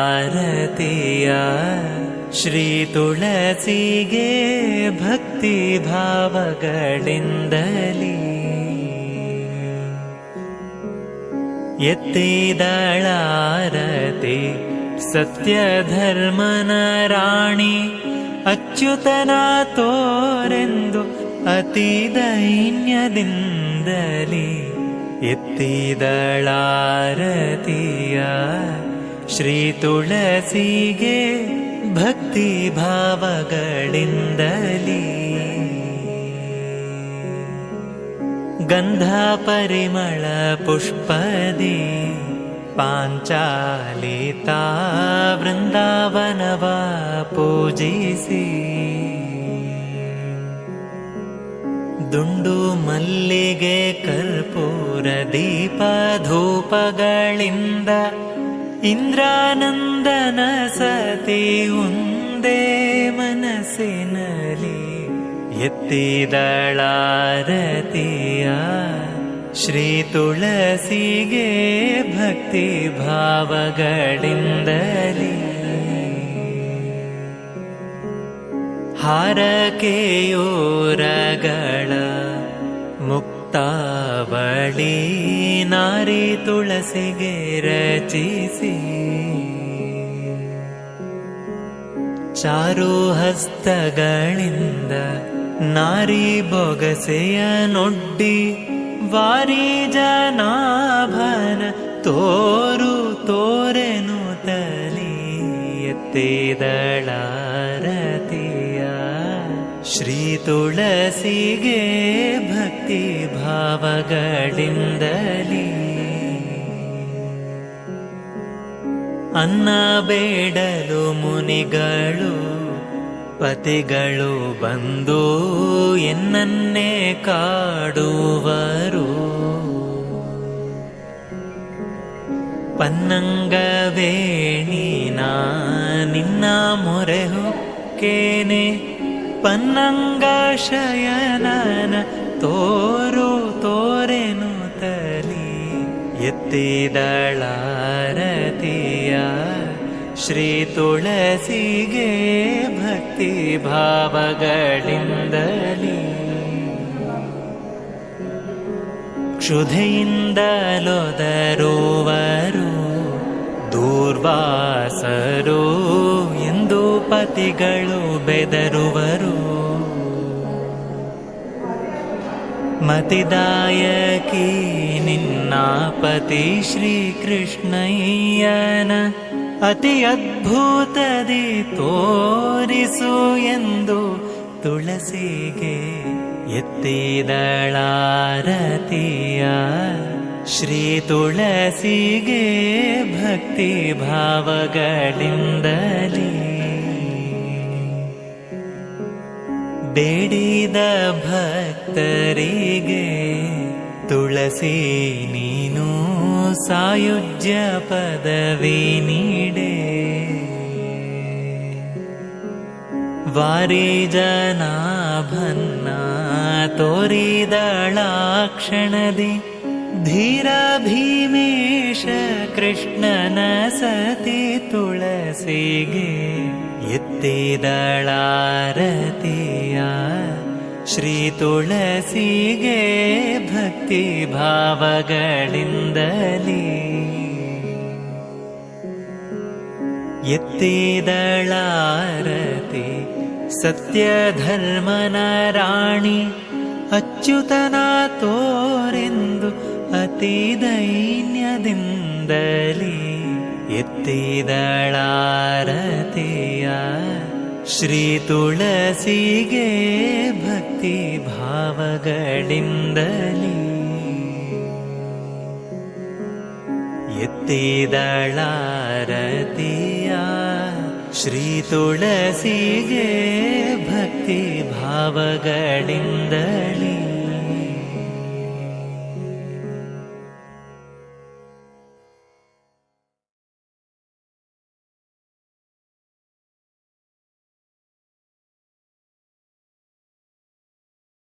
ಎತ್ತಿದಳಾರತಿಯ ಶ್ರೀ ತುಳಸಿಗೆ ಭಕ್ತಿ ಭಾವಗಳಿಂದಲೀ ಎತ್ತಿದಳಾರತಿ ಸತ್ಯ ಧರ್ಮನ ರಾಣಿ ಅಚ್ಯುತನ ತೋರೆಂದು अति दैन्य इत्ळारतीय श्री गन्धपरिमळपुष्पदि पाञ्चालिता वृन्दावनवा पूजिसि ದುಂಡು ಮಲ್ಲಿಗೆ ಕರ್ಪೂರ ದೀಪ ಧೂಪಗಳಿಂದ ಇಂದ್ರಾನಂದನ ಸತಿ ಒಂದೇ ಮನಸ್ಸಿನಲ್ಲಿ ಎತ್ತಿದಳಾರತಿಯ ಶ್ರೀ ತುಳಸಿಗೆ ಭಕ್ತಿ ಭಾವಗಳಿಂದಲೀ ಹಾರಕೆಯೋರಗಳ ಮುಕ್ತಾವಳಿ ನಾರಿ ತುಳಸಿಗೆ ರಚಿಸಿ. ಚಾರು ಹಸ್ತಗಳಿಂದ ನಾರಿ ಬೊಗಸೆಯ ನೊಡ್ಡಿ ವಾರಿ ಜನಾಭನ ತೋರು ತೋರೆನು ತಲಿ ಎತ್ತಿದಳಾರತಿಯ ಶ್ರೀ ತುಳಸಿಗೆ ಭಕ್ತಿ ಭಾವಗಳಿಂದಲಿ. ಅನ್ನ ಬೇಡಲು ಮುನಿಗಳು ಪತಿಗಳು ಬಂದು ಎನ್ನನ್ನೇ ಕಾಡುವರು. ನಾ ನಿನ್ನ ಮೊರೆ ಹೊಕ್ಕೇನೆ. ಪನ್ನಂಗ ಶಯನನ ತೋರು ತೋರೆನು ತಲಿ ಎತ್ತಿದಳಾರತಿಯ ಶ್ರೀ ತುಳಸಿಗೆ ಭಕ್ತಿ ಭಾವಗಳಿಂದಲೀ. ಕ್ಷುಧೆಯಿಂದಲೊದರುವರು ದೂರ್ವಾಸರು ಎಂದು ಪತಿಗಳು ಬೆದರುವರು. ನಿನ್ನ ಪತಿ ಶ್ರೀಕೃಷ್ಣಯ್ಯನ ಅತಿ ಅದ್ಭುತದಿ ತೋರಿಸು ಎಂದು ತುಳಸಿಗೆ ಎತ್ತಿದಳಾರತಿಯ ಶ್ರೀ ತುಳಸಿಗೆ ಭಕ್ತಿ ಭಾವಗಳಿಂದಲೀ. ಬೇಡಿದ ಭಕ್ತರಿಗೆ ತುಳಸಿ ನೀನು ಸಾಯುಜ್ಯ ಪದವಿ ನೀಡೆ ವಾರಿ ಜನಾಭನ್ನ ತೋರಿದಳಾಕ್ಷಣದಿ धीरा भीमेष कृष्णन सति तुलसीगे यत्ते दलारतिया श्री तुलसीगे भक्ति भावली यत् दलारति सत्यधर्म न राणि ಅತಿ ದೈನ್ಯದಿಂದಲೇ ಎತ್ತಿದಳಾರತಿಯ ಶ್ರೀ ತುಳಸಿಗೆ ಭಕ್ತಿ ಭಾವಗಳಿಂದಲೀ ಎತ್ತಿದಳಾರತಿಯ ಶ್ರೀ ತುಳಸಿಗೆ ಭಕ್ತಿ ಭಾವಗಳಿಂದಲೀ